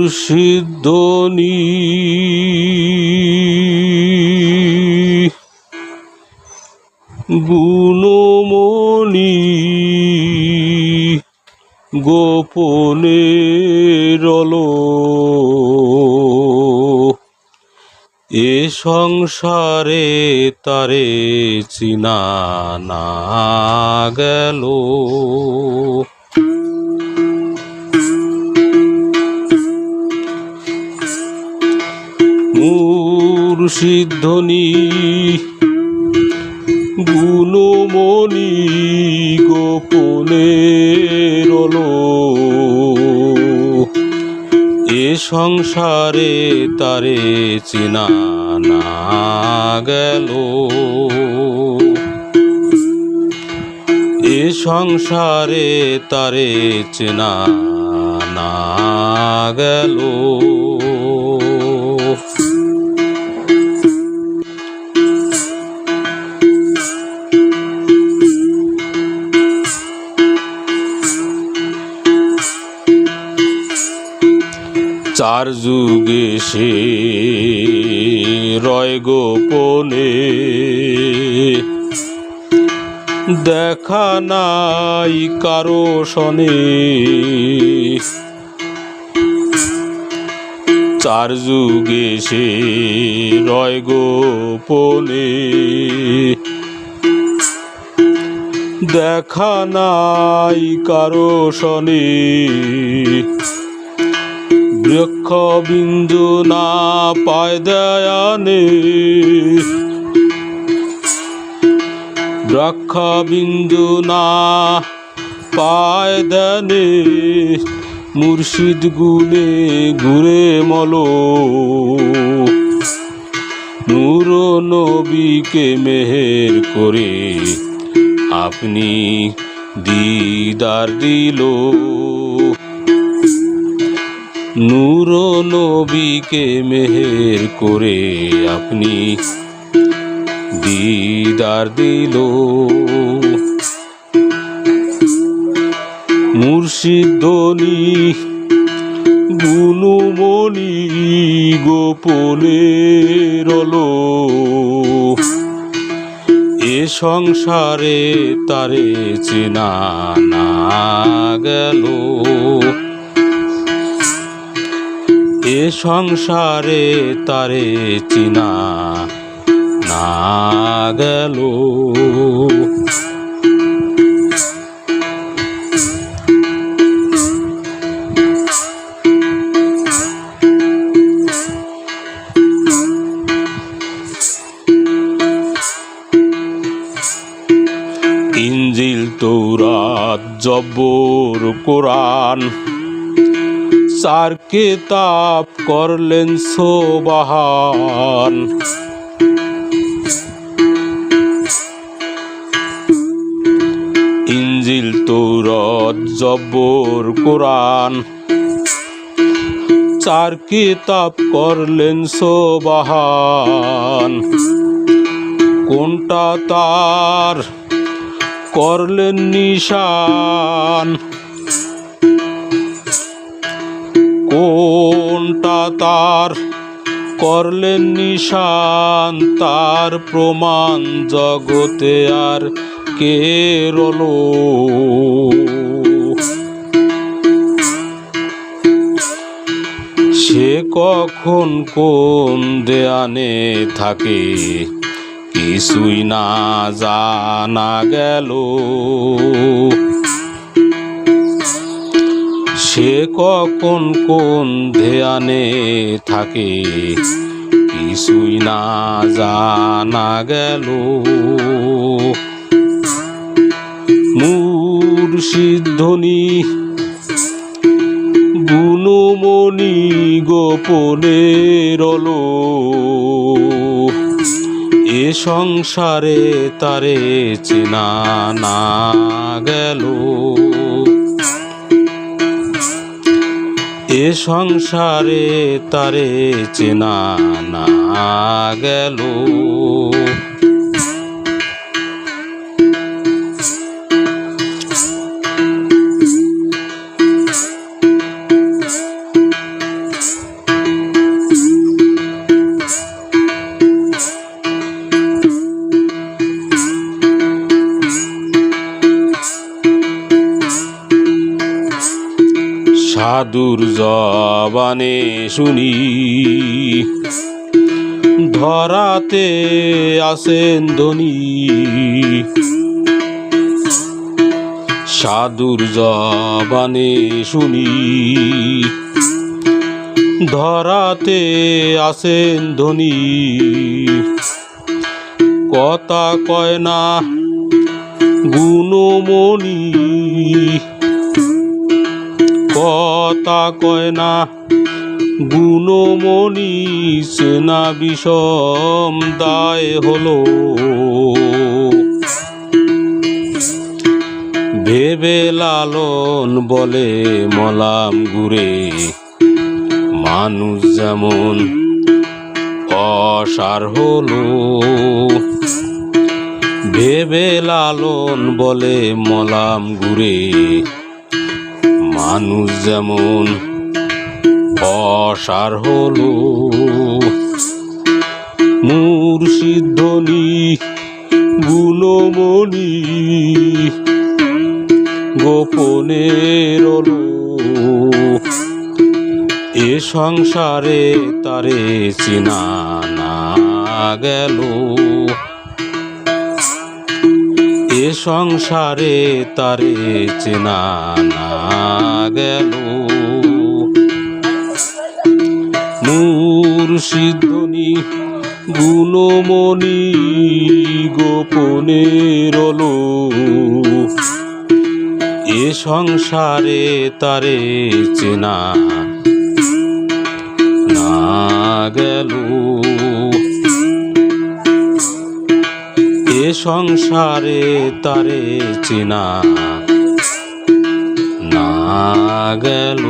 মুর্শিদনি গুণমণি গোপনে রল। এ সংসারে তারে চিনা না গেল। মুর্শিদ্ধনি গুণমণি গোপনে রল। এ সংসারে তারে চিনা না গেল। এ সংসারে তারে চেনা না গেল। চার যুগে সে রয় গোপনে। দেখা নাই কারও শনে। চার যুগে সে রয় গোপনে। দেখা নাই কারও শনে। বৃক্ষ বিন্দু না পায় দয়ানে বৃক্ষ বিন্দু না পায় দেনে মুর্শিদ গুনে ঘুরে মল। নূর নবীকে মেহের করে আপনি দিদার দিল। নূর নবীকে মেহের করে আপনি দিদার দিল। মুর্শিদনি গুণমণি গোপনে রল। এ সংসারে তারে চেনা না গেল। সংসারে তারে চিনা না গেল। ইঞ্জিল তৌরাত জব্বর কোরআন। চার কেতাব করলেন সোবাহান ইঞ্জিল, তৌরত, জব্বর, কোরআন। চার কিতাব করলেন সোবাহান কোনটা তার করলেন নিশান। কোনটা তার? করলেন নিশান, তার প্রমাণ জগতে আর কে রলো? সে কখন কোন দেয়ানে থাকে? কিছুই না জানা গেল। সে কখন কোন ধ্যানে থাকে? কিছুই না জানা গেল। মুর্শিদ্ধনি গুণমণি গোপনে রল। এ সংসারে তারে চেনা না গেল। এ সংসারে তারে চেনা না গেল। সাধুর জবানে শুনি। ধরাতে আসেন ধনী। সাধুর জবানে শুনি। ধরাতে আসেন ধনী। কথা কয় না গুণমণি। কথা কয় না। গুণমণি সেনা বিষম দায় হলো। ভেবে লালন বলে মলাম ঘুরে মানুষ যেমন অসার হলো। ভেবে লালন বলে মলাম ঘুরে মানুষ যেমন অসার হলো মুর্শিদ্ধনি গুণমণি গোপনে রলো। এ সংসারে তারে চিনা না গেল। সংসারে তারে চেনা না গেল। মুর্শিদনি গুণমণি গোপনে রলো এ সংসারে তারে চেনা না গেল। সংসারে তারে চিনা। না গেল